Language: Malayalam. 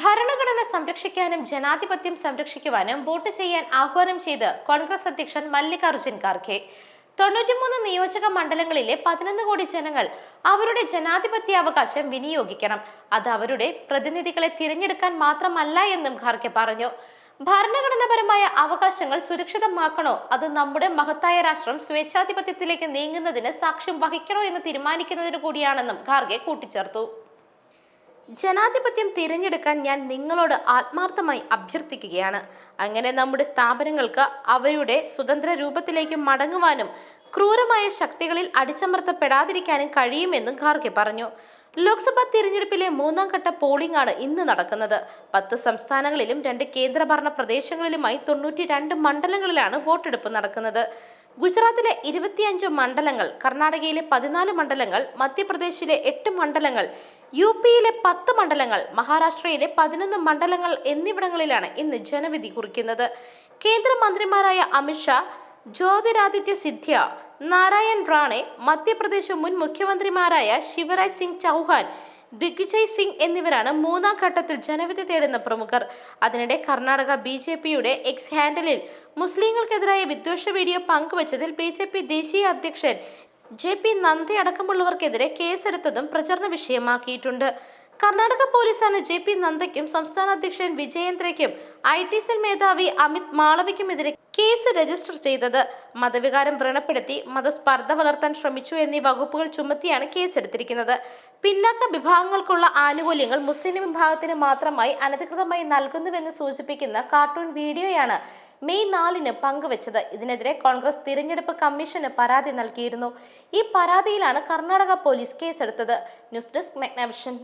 ഭരണഘടന സംരക്ഷിക്കാനും ജനാധിപത്യം സംരക്ഷിക്കുവാനും വോട്ട് ചെയ്യാൻ ആഹ്വാനം ചെയ്ത് കോൺഗ്രസ് അധ്യക്ഷൻ മല്ലികാർജുൻ ഖാർഗെ. തൊണ്ണൂറ്റിമൂന്ന് നിയോജക മണ്ഡലങ്ങളിലെ പതിനൊന്ന് കോടി ജനങ്ങൾ അവരുടെ ജനാധിപത്യ അവകാശം വിനിയോഗിക്കണം. അത് അവരുടെ പ്രതിനിധികളെ തിരഞ്ഞെടുക്കാൻ മാത്രമല്ല എന്നും ഖാർഗെ പറഞ്ഞു. ഭരണഘടനാപരമായ അവകാശങ്ങൾ സുരക്ഷിതമാക്കണോ? അത് നമ്മുടെ മഹത്തായ രാഷ്ട്രം സ്വേച്ഛാധിപത്യത്തിലേക്ക് നീങ്ങുന്നതിന് സാക്ഷ്യം വഹിക്കണോ എന്ന് തീരുമാനിക്കുന്നതിന് കൂടിയാണെന്നും ഖാർഗെ കൂട്ടിച്ചേർത്തു. ജനാധിപത്യം തിരഞ്ഞെടുക്കാൻ ഞാൻ നിങ്ങളോട് ആത്മാർത്ഥമായി അഭ്യർത്ഥിക്കുകയാണ്. അങ്ങനെ നമ്മുടെ സ്ഥാപനങ്ങൾക്ക് അവയുടെ സ്വതന്ത്ര രൂപത്തിലേക്ക് മടങ്ങുവാനും ക്രൂരമായ ശക്തികളിൽ അടിച്ചമർത്തപ്പെടാതിരിക്കാനും കഴിയുമെന്നും ഖാർഗെ പറഞ്ഞു. ലോക്സഭാ തിരഞ്ഞെടുപ്പിലെ മൂന്നാം ഘട്ട പോളിംഗ് ആണ് ഇന്ന് നടക്കുന്നത്. പത്ത് സംസ്ഥാനങ്ങളിലും രണ്ട് കേന്ദ്രഭരണ പ്രദേശങ്ങളിലുമായി തൊണ്ണൂറ്റി രണ്ട് മണ്ഡലങ്ങളിലാണ് വോട്ടെടുപ്പ് നടക്കുന്നത്. ഗുജറാത്തിലെ ഇരുപത്തിയഞ്ച് മണ്ഡലങ്ങൾ കർണാടകയിലെ പതിനാല് മണ്ഡലങ്ങൾ മധ്യപ്രദേശിലെ എട്ട് മണ്ഡലങ്ങൾ യു പിയിലെ പത്ത് മണ്ഡലങ്ങൾ മഹാരാഷ്ട്രയിലെ പതിനൊന്ന് മണ്ഡലങ്ങൾ എന്നിവിടങ്ങളിലാണ് ഇന്ന് ജനവിധി കുറിക്കുന്നത്. കേന്ദ്രമന്ത്രിമാരായ അമിത്ഷാ ജ്യോതിരാദിത്യ സിദ്ധ്യ നാരായൺ റാണെ മധ്യപ്രദേശ് മുൻ മുഖ്യമന്ത്രിമാരായ ശിവരാജ് സിംഗ് ചൗഹാൻ ദിഗ്വിജയ് സിംഗ് എന്നിവരാണ് മൂന്നാം ഘട്ടത്തിൽ ജനവിധി തേടുന്ന പ്രമുഖർ. അതിനിടെ കർണാടക ബി ജെ പിയുടെ എക്സ് ഹാൻഡലിൽ മുസ്ലിങ്ങൾക്കെതിരായ വിദ്വേഷ വീഡിയോ പങ്കുവച്ചതിൽ ബി ജെ പി ദേശീയ അധ്യക്ഷൻ ജെ പി നന്ദി അടക്കമുള്ളവർക്കെതിരെ കേസെടുത്തതും പ്രചരണ വിഷയമാക്കിയിട്ടുണ്ട്. കർണാടക പോലീസാണ് ജെ പി നന്ദയ്ക്കും സംസ്ഥാന അധ്യക്ഷൻ വിജയേന്ദ്രയ്ക്കും ഐ ടി സെൽ മേധാവി അമിത് മാളവിക്കുമെതിരെ കേസ് രജിസ്റ്റർ ചെയ്തത്. മതവികാരം വ്രണപ്പെടുത്തി മതസ്പർദ്ധ വളർത്താൻ ശ്രമിച്ചു എന്നീ വകുപ്പുകൾ ചുമത്തിയാണ് കേസെടുത്തിരിക്കുന്നത്. പിന്നാക്ക വിഭാഗങ്ങൾക്കുള്ള ആനുകൂല്യങ്ങൾ മുസ്ലിം വിഭാഗത്തിന് മാത്രമായി അനധികൃതമായി നൽകുന്നുവെന്ന് സൂചിപ്പിക്കുന്ന കാർട്ടൂൺ വീഡിയോയാണ് മെയ് നാലിന് പങ്കുവച്ചത്. ഇതിനെതിരെ കോൺഗ്രസ് തിരഞ്ഞെടുപ്പ് കമ്മീഷന് പരാതി നൽകിയിരുന്നു. ഈ പരാതിയിലാണ് കർണാടക പോലീസ് കേസെടുത്തത്. News desk മെഗ്നവിഷൻ.